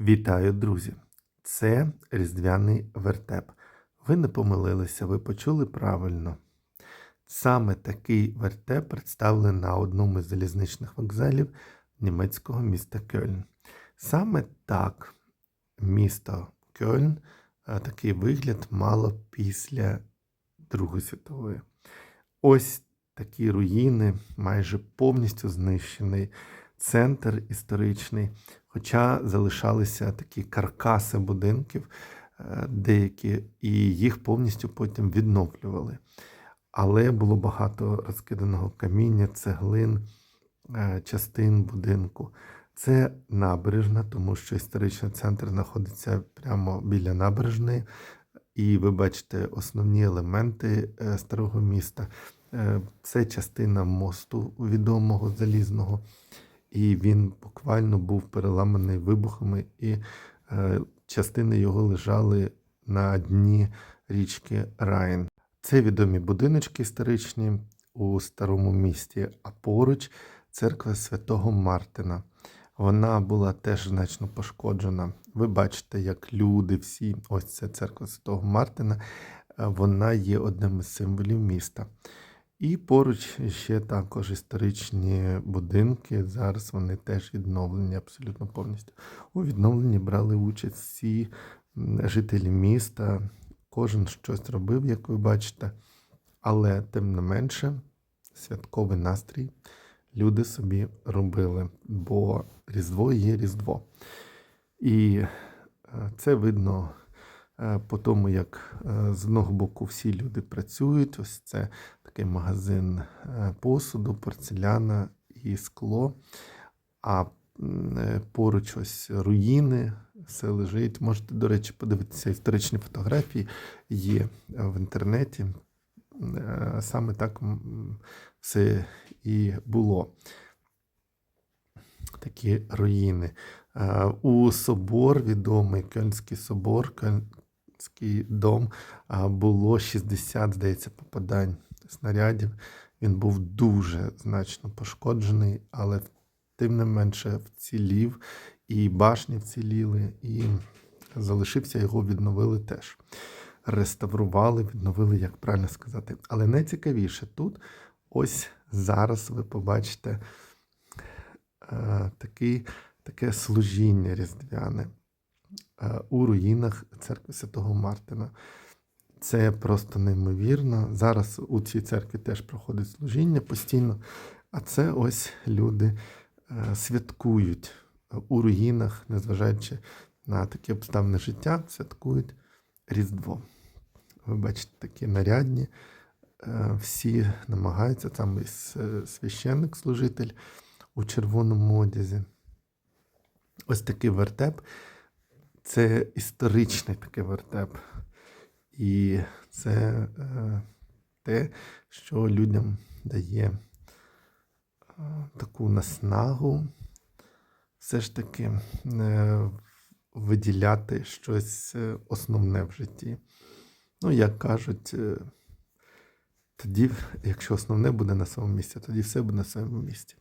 Вітаю, друзі! Це різдвяний вертеп. Ви не помилилися, ви почули правильно. Саме такий вертеп представлений на одному із залізничних вокзалів німецького міста Кельн. Саме так місто Кельн е, такий вигляд мало після Другої світової. Ось такі руїни, майже повністю знищений центр історичний, хоча залишалися такі каркаси будинків, е, деякі, і їх повністю потім відновлювали. Але було багато розкиданого каміння, цеглин, е, частин будинку. Це набережна, тому що історичний центр знаходиться прямо біля набережної. І ви бачите основні елементи е, старого міста. Це частина мосту відомого залізного, і він буквально був переламаний вибухами, і е, частини його лежали на дні річки Райн. Це відомі будиночки історичні у старому місті, а поруч церква святого Мартина. Вона була теж значно пошкоджена. Ви бачите, як люди всі, ось це церква Святого Мартина, е, вона є одним із символів міста. І поруч ще також історичні будинки. Зараз вони теж відновлені абсолютно повністю. У відновленні брали участь всі жителі міста. Кожен щось робив, як ви бачите. Але тим не менше, святковий настрій люди собі робили, бо Різдво є Різдво. І е, це видно по тому, як е, з одного боку всі люди працюють. Ось це такий магазин е, посуду, порцеляна і скло. А е, поруч ось руїни, все лежить. Можете, до речі, подивитися історичні фотографії є е, в інтернеті. Е, Саме так все і було. Такі руїни. Е, У собор, відомий Кельнський собор, дом, було 60, здається, попадань снарядів. Він був дуже значно пошкоджений, але тим не менше вцілів, і башні вціліли, і залишився його, відновили теж. Реставрували, відновили, як правильно сказати. Але найцікавіше тут, ось зараз ви побачите е, такий, таке служіння різдвяне у руїнах церкви Святого Мартина. Це просто неймовірно. Зараз у цій церкві теж проходить служіння постійно. А це ось люди е, святкують у руїнах, незважаючи на такі обставини життя, святкують Різдво. Ви бачите, такі нарядні. Е, Всі намагаються, там і священник-служитель у червоному одязі. Ось такий вертеп. Це історичний такий вертеп. І це е, те, що людям дає е, таку наснагу, все ж таки е, виділяти щось е, основне в житті. Ну, як кажуть, е, тоді, якщо основне буде на своєму місці, тоді все буде на своєму місці.